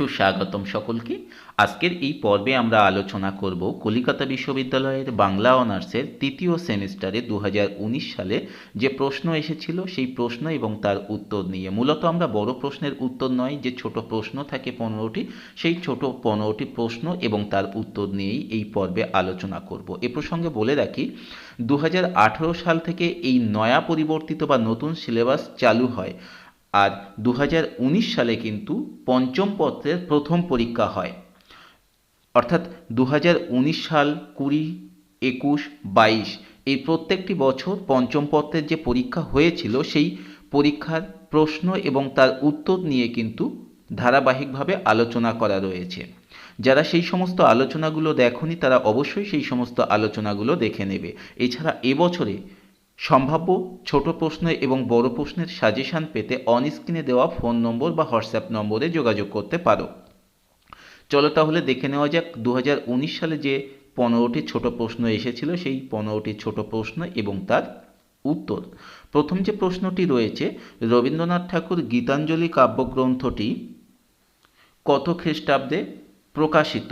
সুস্বাগতম সকলকে। আজকের এই পর্বে আমরা আলোচনা করব কলিকাতা বিশ্ববিদ্যালয়ের বাংলা অনার্সের তৃতীয় সেমিস্টারে দু হাজার উনিশ সালে যে প্রশ্ন এসেছিল, সেই প্রশ্ন এবং তার উত্তর নিয়ে। মূলত আমরা বড় প্রশ্নের উত্তর নয়, যে ছোট প্রশ্ন থাকে পনেরোটি, সেই ছোট পনেরোটি প্রশ্ন এবং তার উত্তর নিয়েই এই পর্বে আলোচনা করব। এ প্রসঙ্গে বলে রাখি দু হাজার আঠারো সাল থেকে এই নয়া পরিবর্তিত বা নতুন সিলেবাস চালু হয়। আর দু হাজার উনিশ সালে কিন্তু পঞ্চম পত্রের প্রথম পরীক্ষা হয়। অর্থাৎ দু হাজার উনিশ সাল কুড়ি, একুশ, বাইশ, এই প্রত্যেকটি বছর পঞ্চম পত্রের যে পরীক্ষা হয়েছিল, সেই পরীক্ষার প্রশ্ন এবং তার উত্তর নিয়ে কিন্তু ধারাবাহিকভাবে আলোচনা করা রয়েছে। যারা সেই সমস্ত আলোচনাগুলো দেখনি, তারা অবশ্যই সেই সমস্ত আলোচনাগুলো দেখে নেবে। এছাড়া এবছরে সম্ভাব্য ছোট প্রশ্ন এবং বড় প্রশ্নের সাজেশান পেতে অন স্ক্রিনে দেওয়া ফোন নম্বর বা হোয়াটসঅ্যাপ নম্বরে যোগাযোগ করতে পারো। চলো তাহলে দেখে নেওয়া যাক দু হাজার উনিশ সালে যে পনেরোটি ছোট প্রশ্ন এসেছিল, সেই পনেরোটি ছোট প্রশ্ন এবং তার উত্তর। প্রথম যে প্রশ্নটি রয়েছে, রবীন্দ্রনাথ ঠাকুর গীতাঞ্জলি কাব্যগ্রন্থটি কত খ্রিস্টাব্দে প্রকাশিত?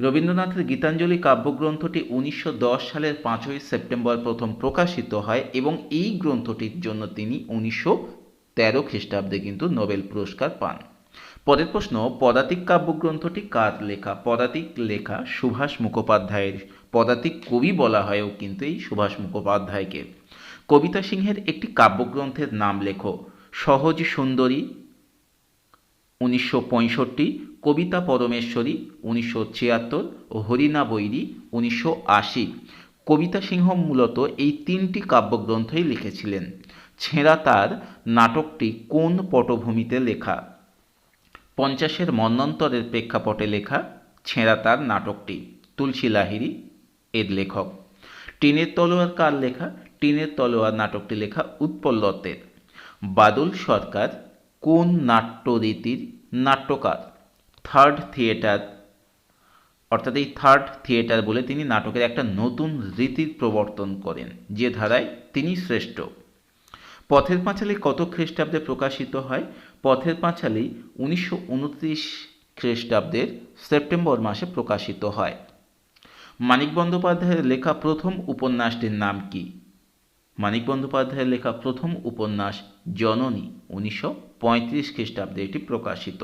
রবীন্দ্রনাথের গীতাঞ্জলি কাব্যগ্রন্থটি উনিশশো দশ সালের পাঁচই সেপ্টেম্বর প্রথম প্রকাশিত হয় এবং এই গ্রন্থটির জন্য তিনি উনিশশো তেরো খ্রিস্টাব্দে কিন্তু নোবেল পুরস্কার পান। পরের প্রশ্ন, পদাতিক কাব্যগ্রন্থটি কার লেখা? পদাতিক লেখা সুভাষ মুখোপাধ্যায়ের। পদাতিক কবি বলা হয়ও কিন্তু এই সুভাষ মুখোপাধ্যায়কে। কবিতা সিংহের একটি কাব্যগ্রন্থের নাম লেখো, সহজ সুন্দরী, উনিশশো পঁয়ষট্টি কবিতা পরমেশ্বরী উনিশশো ছিয়াত্তর ও হরিণা বৈরী উনিশশো আশি। কবিতা সিংহ মূলত এই তিনটি কাব্যগ্রন্থই লিখেছিলেন। ছেঁড়া তার নাটকটি কোন পটভূমিতে লেখা? পঞ্চাশের মন্বন্তরের প্রেক্ষাপটে লেখা ছেঁড়া তার নাটকটি। তুলসী লাহিড়ী, এর লেখক। টিনের তলোয়ার কার লেখা? টিনের তলোয়ার নাটকটি লেখা উৎপল দত্তের। বাদল সরকার কোন নাট্যরীতির নাট্যকার? থার্ড থিয়েটার অর্থাৎ এই থার্ড থিয়েটার বলে তিনি নাটকের একটা নতুন রীতির প্রবর্তন করেন, যে ধারায় তিনি শ্রেষ্ঠ। পথের পাঁচালী কত খ্রিস্টাব্দে প্রকাশিত হয়? পথের পাঁচালী উনিশশো উনত্রিশ খ্রিস্টাব্দের সেপ্টেম্বর মাসে প্রকাশিত হয়। মানিক বন্দ্যোপাধ্যায়ের লেখা প্রথম উপন্যাসটির নাম কি? মানিক বন্দ্যোপাধ্যায়ের লেখা প্রথম উপন্যাস জননী, উনিশশো পঁয়ত্রিশ খ্রিস্টাব্দে এটি প্রকাশিত।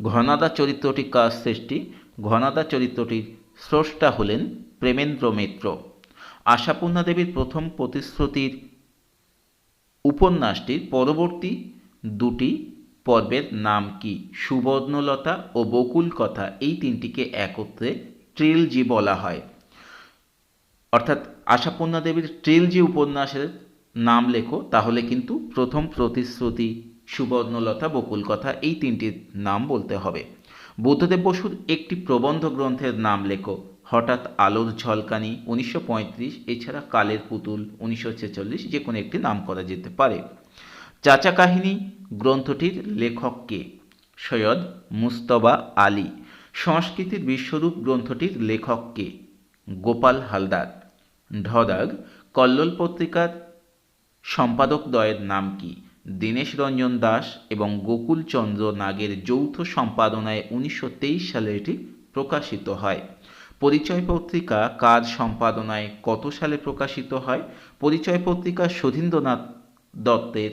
ঘনাদা চরিত্রটি কার সৃষ্টি। ঘনাদা চরিত্রটির স্রষ্টা হলেন প্রেমেন্দ্র মিত্র। আশাপূর্ণা দেবীর প্রথম প্রতিশ্রুতির উপন্যাসটির পরবর্তী দুটি পর্বের নাম কি? সুবর্ণলতা ও বকুল কথা এই তিনটিকে একত্রে ট্রিলজি বলা হয়। অর্থাৎ আশাপূর্ণা দেবীর ট্রিলজি উপন্যাসের নাম লেখো, তাহলে কিন্তু প্রথম প্রতিশ্রুতি সুবর্ণলতা বকুল কথা এই তিনটির নাম বলতে হবে। বুদ্ধদেব বসুর একটি প্রবন্ধ গ্রন্থের নাম লেখো, হঠাৎ আলোর ঝলকানি উনিশশো পঁয়ত্রিশ, এছাড়া কালের পুতুল উনিশশো ছেচল্লিশ, যে কোনো একটি নাম করা যেতে পারে। চাচা কাহিনী গ্রন্থটির লেখক কে? সৈয়দ মুস্তবা আলী। সংস্কৃতির বিশ্বরূপ গ্রন্থটির লেখক কে? গোপাল হালদার। ঢদাগ কল্লোল পত্রিকার সম্পাদক সম্পাদকদ্বয়ের নাম কি? দীনেশ রঞ্জন দাস এবং গোকুলচন্দ্র নাগের যৌথ সম্পাদনায় উনিশশো সালে এটি প্রকাশিত হয়। পরিচয় পত্রিকা কার সম্পাদনায় কত সালে প্রকাশিত হয়? পরিচয় পত্রিকা সুধীন্দ্রনাথ দত্তের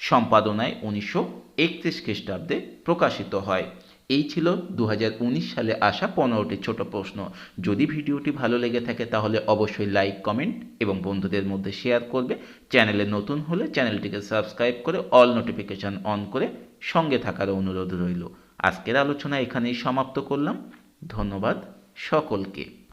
সম্পাদনায় উনিশশো একত্রিশ খ্রিস্টাব্দে প্রকাশিত হয়। এই ছিল দু হাজার উনিশ সালে আসা পনেরোটি ছোট প্রশ্ন। যদি ভিডিওটি ভালো লেগে থাকে তাহলে অবশ্যই লাইক, কমেন্ট এবং বন্ধুদের মধ্যে শেয়ার করবে। চ্যানেলে নতুন হলে চ্যানেলটিকে সাবস্ক্রাইব করে অল নোটিফিকেশান অন করে সঙ্গে থাকার অনুরোধ রইল। আজকের আলোচনা এখানেই সমাপ্ত করলাম। ধন্যবাদ সকলকে।